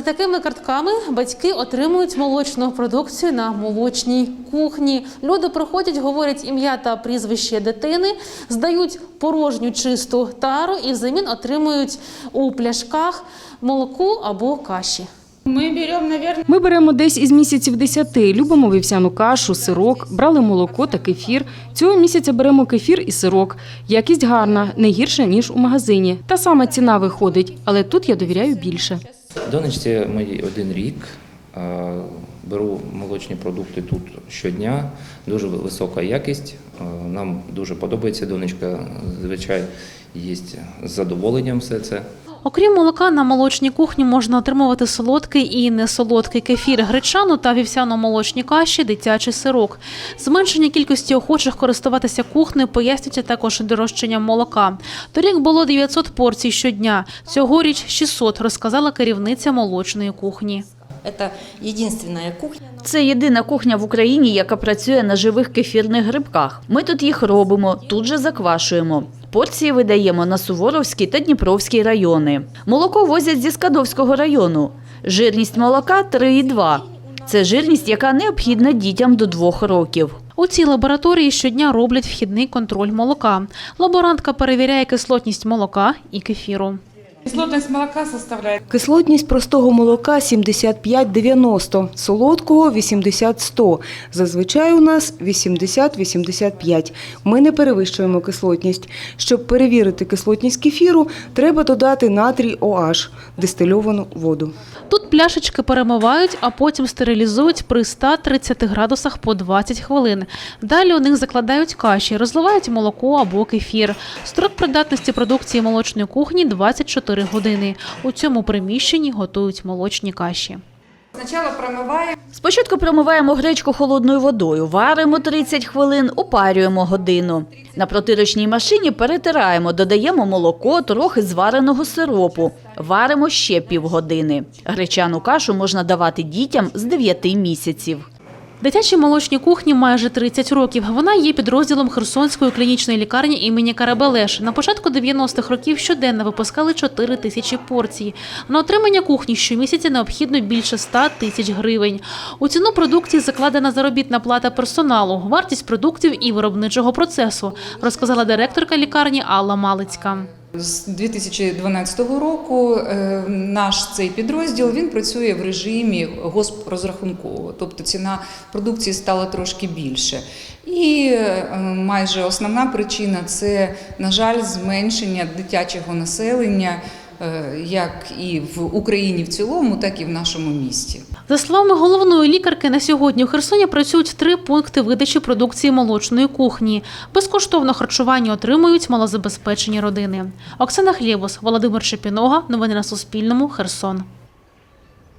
За такими картками батьки отримують молочну продукцію на молочній кухні. Люди приходять, говорять ім'я та прізвище дитини, здають порожню чисту тару і взамін отримують у пляшках молоко або каші. Мы берем, наверное, Ми беремо десь із місяців 10, любимо вівсяну кашу, сирок, брали молоко та кефір. Цього місяця беремо кефір і сирок. Якість гарна, не гірша, ніж у магазині. Та сама ціна виходить, але тут я довіряю більше. Донечці моїй один рік. Е, Беру молочні продукти тут щодня, дуже висока якість. Е, Нам дуже подобається донечка. Звичайно, їсть з задоволенням все це. Окрім молока, на молочній кухні можна отримувати солодкий і несолодкий кефір, гречану та вівсяно-молочні каші, дитячий сирок. Зменшення кількості охочих користуватися кухнею пояснюється також дорожчанням молока. Торік було 900 порцій щодня, цьогоріч 600, розказала керівниця молочної кухні. Это единственная кухня. Це єдина кухня в Україні, яка працює на живих кефірних грибках. Ми тут їх робимо, тут же заквашуємо. Порції видаємо на Суворовський та Дніпровський райони. Молоко возять зі Скадовського району. Жирність молока 3,2. Це жирність, яка необхідна дітям до двох років. У цій лабораторії щодня роблять вхідний контроль молока. Лаборантка перевіряє кислотність молока і кефіру. Кислотность молока составляє. Кислотність простого молока 75-90, солодкого 80-100. Зазвичай у нас 80-85. Ми не перевищуємо кислотність. Щоб перевірити кислотність кефіру, треба додати натрій OH – дистильовану воду. Тут пляшечки перемивають, а потім стерилізують при 130 градусах по 20 хвилин. Далі у них закладають каші, розливають молоко або кефір. Строк придатності продукції молочної кухні 24 години. У цьому приміщенні готують молочні каші. Сначала промиваємо. Спочатку промиваємо гречку холодною водою, варимо 30 хвилин, опарюємо годину. На протирочній машині перетираємо, додаємо молоко, трохи звареного сиропу. Варимо ще півгодини. Гречану кашу можна давати дітям з 9 місяців. Дитячій молочній кухні майже 30 років. Вона є підрозділом Херсонської клінічної лікарні імені Карабелеш. На початку 90-х років щоденно випускали 4 тисячі порцій. На отримання кухні щомісяця необхідно більше 100 тисяч гривень. У ціну продукції закладена заробітна плата персоналу, вартість продуктів і виробничого процесу, розказала директорка лікарні Алла Малицька. З 2012 року е, наш цей підрозділ він працює в режимі госпрозрахункового, тобто ціна продукції стала трошки більше. І е, майже основна причина це, на жаль, зменшення дитячого населення е, як і в Україні в цілому, так і в нашому місті. За словами головної лікарки, на сьогодні у Херсоні працюють три пункти видачі продукції молочної кухні. Безкоштовно харчування отримують малозабезпечені родини. Оксана Хлєбус, Володимир Шепінога. Новини на Суспільному. Херсон.